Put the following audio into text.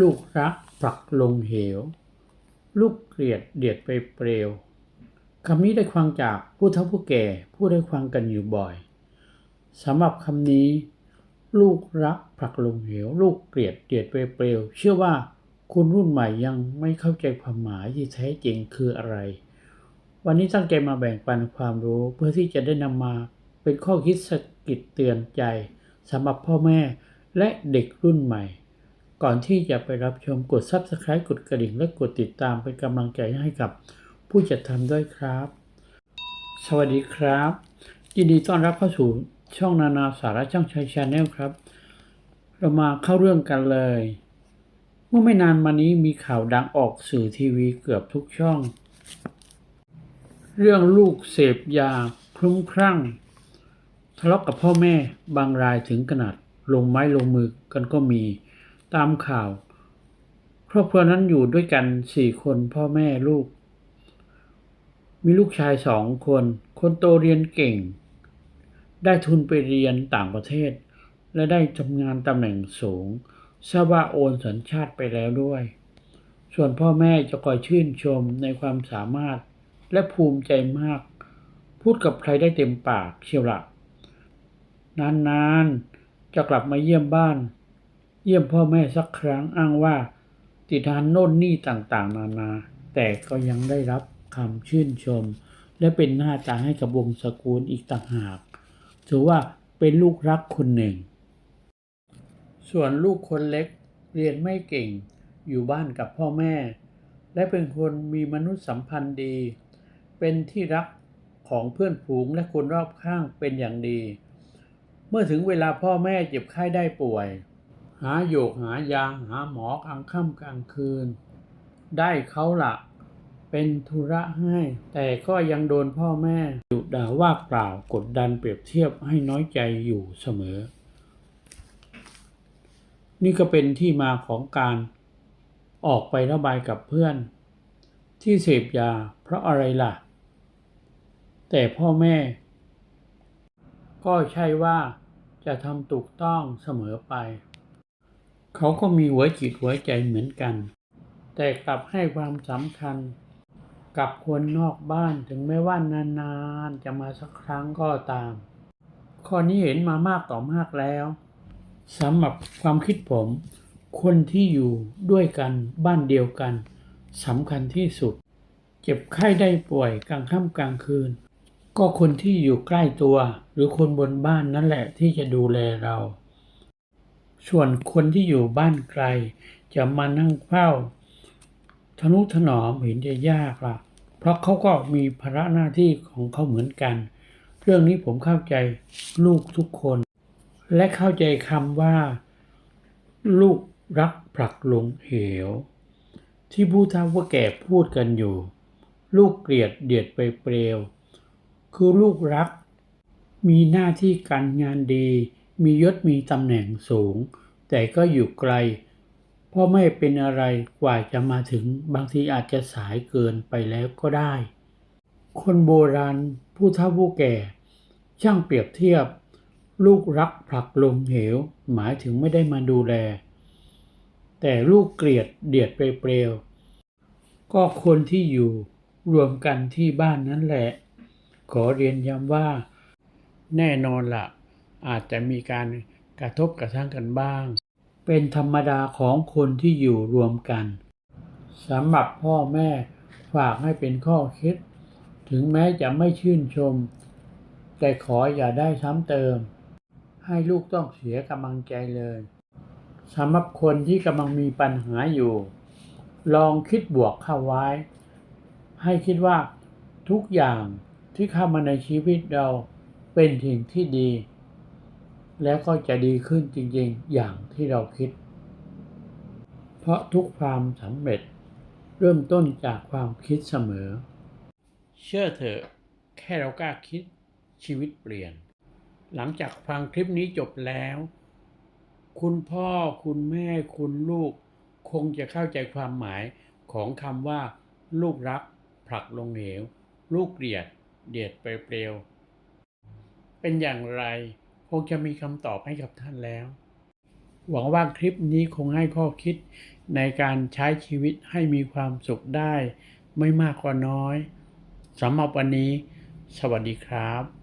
ลูกรักผลักลงเหว ลูกเกลียดเดียดไปเปลวคำนี้ได้ฟังจากผู้เฒ่าผู้แก่ผู้ได้ฟังกันอยู่บ่อยสำหรับคำนี้ ลูกรักผลักลงเหว ลูกเกลียดเดียดไปเปลวเชื่อว่าคุณรุ่นใหม่ยังไม่เข้าใจความหมายที่แท้จริงคืออะไร วันนี้ตั้งใจมาแบ่งปันความรู้เพื่อที่จะได้นำมาเป็นข้อคิดสะกิดเตือนใจสำหรับพ่อแม่และเด็กรุ่นใหม่ ก่อนที่จะไปรับชมกด Subscribe กดกระดิ่งและกดติดตามเป็นกำลังใจให้กับ ผู้จัดทำด้วยครับ สวัสดีครับ ยินดีต้อนรับเข้าสู่ช่องนานาสาระช่างชัยชาแนลครับ เรามาเข้าเรื่องกันเลย เมื่อไม่นานมานี้มีข่าวดังออกสื่อทีวีเกือบทุกช่อง เรื่องลูกเสพยาคลุ้มคลั่งทะเลาะกับพ่อแม่บางรายถึงขนาดลงไม้ลงมือกันก็มี ตามข่าว ครอบครัวนั้นอยู่ด้วยกันสี่คนพ่อแม่ลูก มีลูกชายสองคน คนโตเรียนเก่ง ได้ทุนไปเรียนต่างประเทศ และได้ทำงานตำแหน่งสูงทราบว่าโอนสัญชาติไปแล้วด้วย ส่วนพ่อแม่จะคอยชื่นชมในความสามารถและภูมิใจมาก พูดกับใครได้เต็มปากเชียวละนานๆ จะกลับมาเยี่ยมบ้าน เยี่ยมพ่อแม่สักครั้งอ้างว่า ติดทานโน่นนี่ต่างๆ นานา แต่ก็ยังได้รับคำชื่นชม และเป็นหน้าตาให้กับวงศกุลอีกต่างหากถือว่าเป็นลูกรักคนหนึ่ง ส่วนลูกคนเล็กเรียนไม่เก่ง อยู่บ้านกับพ่อแม่ และเป็นคนมีมนุษยสัมพันธ์ดี เป็นที่รักของเพื่อนฝูงและคนรอบข้างเป็นอย่างดี เมื่อถึงเวลาพ่อแม่เจ็บไข้ได้ป่วย หาโยกหายาหาหมอกลางค่ำกลางคืน ได้เขาละเป็นธุระให้ แต่ก็ยังโดนพ่อแม่ดุด่าว่ากล่าวกดดันเปรียบเทียบให้น้อยใจอยู่เสมอ นี่ก็เป็นที่มาของการออกไประบายกับเพื่อน ที่เสพยาเพราะอะไรล่ะ แต่พ่อแม่ ก็ใช่ว่าจะทำถูกต้องเสมอไป เขาก็มีหัวจิตหัวใจเหมือนกัน แต่กลับให้ความสำคัญ กับคนนอกบ้านถึงแม้ว่านานๆจะมาสักครั้งก็ตาม ข้อนี้เห็นมามากต่อมากแล้วสำหรับความคิดผม คนที่อยู่ด้วยกันบ้านเดียวกันสำคัญที่สุด เจ็บไข้ได้ป่วยกลางค่ำกลางคืน ก็คนที่อยู่ใกล้ตัว หรือคนบนบ้านนั่นแหละที่จะดูแลเรา ส่วนคนที่อยู่บ้านไกล จะมานั่งเฝ้าทนุถนอมเห็นจะยากละเพราะเขาก็มีภาระหน้าที่ของเขาเหมือนกัน เรื่องนี้ผมเข้าใจลูกทุกคน และเข้าใจคำว่า ลูกรักผลักลงเหว ที่ผู้เฒ่าผู้แก่พูดกันอยู่ ลูกเกลียดเดียดไปเปลว คือลูกรัก มีหน้าที่การงานดี มียศมีตำแหน่งสูง แต่ก็อยู่ไกลพ่อแม่เป็นอะไรกว่าจะมาถึงบางทีอาจจะสายเกินไปแล้วก็ได้ คนโบราณผู้เฒ่าผู้แก่ ช่างเปรียบเทียบ ลูกรักผลักลงเหว หมายถึงไม่ได้มาดูแล แต่ลูกเกลียดเดียดไปเปลวก็คนที่อยู่รวมกันที่บ้านนั่นแหละ ขอเรียนย้ำว่า แน่นอนละ่ะ อาจจะมีการกระทบกระทั่งกันบ้าง เป็นธรรมดาของคนที่อยู่รวมกันสำหรับพ่อแม่ฝากให้เป็นข้อคิด ถึงแม้จะไม่ชื่นชม แต่ขออย่าได้ซ้ำเติม ให้ลูกต้องเสียกำลังใจเลยสำหรับคนที่กำลังมีปัญหาอยู่ ลองคิดบวกเข้าไว้ ให้คิดว่าทุกอย่างที่เข้ามาในชีวิตเราเป็นสิ่งที่ดี แล้วก็จะดีขึ้นจริงๆ อย่างที่เราคิด เพราะทุกความสำเร็จ เริ่มต้นจากความคิดเสมอ เชื่อเถอะ แค่เรากล้าคิดชีวิตเปลี่ยน หลังจากฟังคลิปนี้จบแล้ว คุณพ่อคุณแม่คุณลูก คงจะเข้าใจความหมายของคำว่า ลูกรัก ผลักลงเหว ลูกเกลียด เดียดไปเปลวเป็นอย่างไร คงจะมีคำตอบให้กับท่านแล้ว หวังว่าคลิปนี้คงให้ข้อคิดในการใช้ชีวิตให้มีความสุขได้ ไม่มากก็น้อยสำหรับวันนี้ สวัสดีครับ